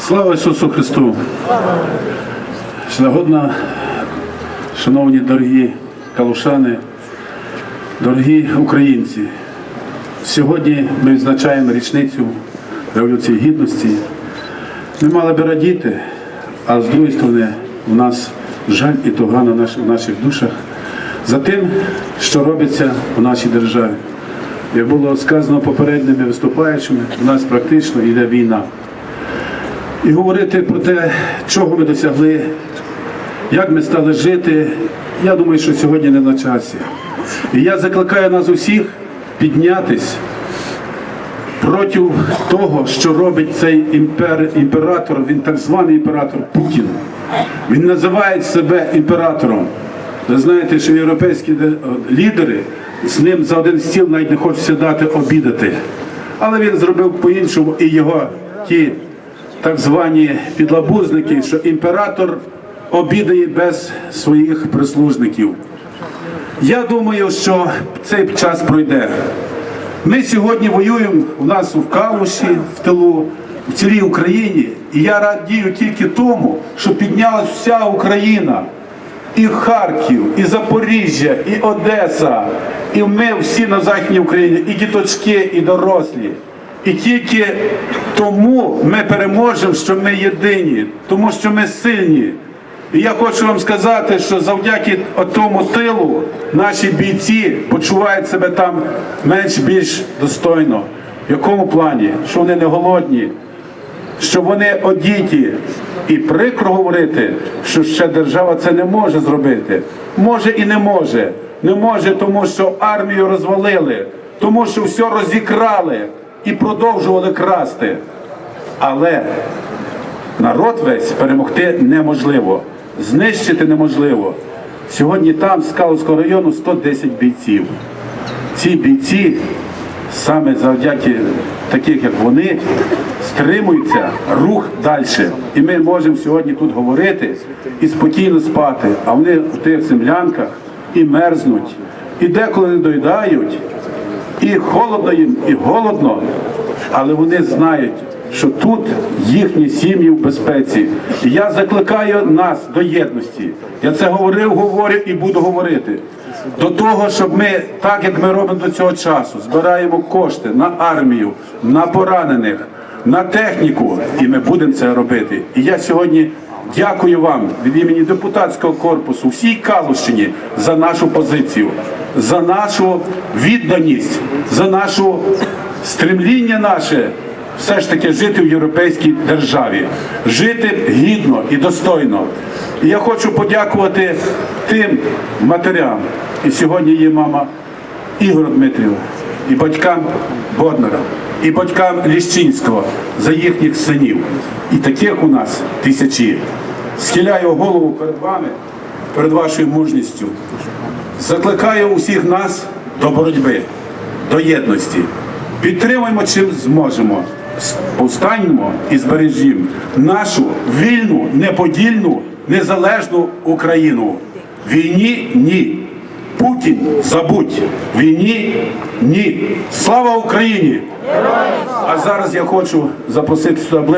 Слава Ісусу Христу! Сьогодні, шановні дорогі калушани, дорогі українці, сьогодні ми відзначаємо річницю Революції Гідності. Ми мали би радіти, а з другої сторони, у нас жаль і туга на наших, в наших душах за тим, що робиться у нашій державі. Як було сказано попередніми виступаючими, у нас практично йде війна. І говорити про те, чого ми досягли, як ми стали жити, я думаю, що сьогодні не на часі. І я закликаю нас усіх піднятись проти того, що робить цей імпер, імператор, він так званий імператор Путін. Він називає себе імператором. Ви знаєте, що європейські лідери з ним за один стіл навіть не хочуть сідати обідати. Але він зробив по-іншому і його ті так звані підлабузники, що імператор обідає без своїх прислужників. Я думаю, що цей час пройде. Ми сьогодні воюємо у нас в Калуші, в тилу, в цілій Україні. І я радію тільки тому, що піднялась вся Україна. І Харків, і Запоріжжя, і Одеса, і ми всі на Західній Україні, і діточки, і дорослі. І тільки тому ми переможемо, що ми єдині, тому що ми сильні. І я хочу вам сказати, що завдяки тому тилу наші бійці почувають себе там менш-більш достойно. В якому плані? Що вони не голодні, що вони одіті. І прикро говорити, що ще держава це не може зробити. Може і не може. Не може, тому що армію розвалили, тому що все розікрали і продовжували красти. Але народ весь перемогти неможливо, знищити неможливо. Сьогодні там з Калузького району 110 бійців. Ці бійці саме завдяки таких, як вони, стримуються рух далі. І ми можемо сьогодні тут говорити і спокійно спати, а вони в тих землянках і мерзнуть, і деколи не доїдають, і холодно їм, і голодно, але вони знають, що тут їхні сім'ї в безпеці. І я закликаю нас до єдності. Я це говорив, говорю і буду говорити. До того, щоб ми, так як ми робимо до цього часу, збираємо кошти на армію, на поранених, на техніку, і ми будемо це робити. І я сьогодні дякую вам від імені депутатського корпусу, всій Калущині за нашу позицію, за нашу відданість, за нашу стремління наше все ж таки жити в європейській державі, жити гідно і достойно. І я хочу подякувати тим матерям. І сьогодні є мама Ігоря Дмитріва, і батькам Боднара, і батькам Ліщинського за їхніх синів. І таких у нас тисячі. Схиляю голову перед вами, перед вашою мужністю. Закликаю усіх нас до боротьби, до єдності. Підтримуємо чим зможемо. Повстаньмо і збережімо нашу вільну, неподільну, незалежну Україну. Війні ні. Путін забудь. Війні ні. Слава Україні! А зараз я хочу запросити сюди ближче.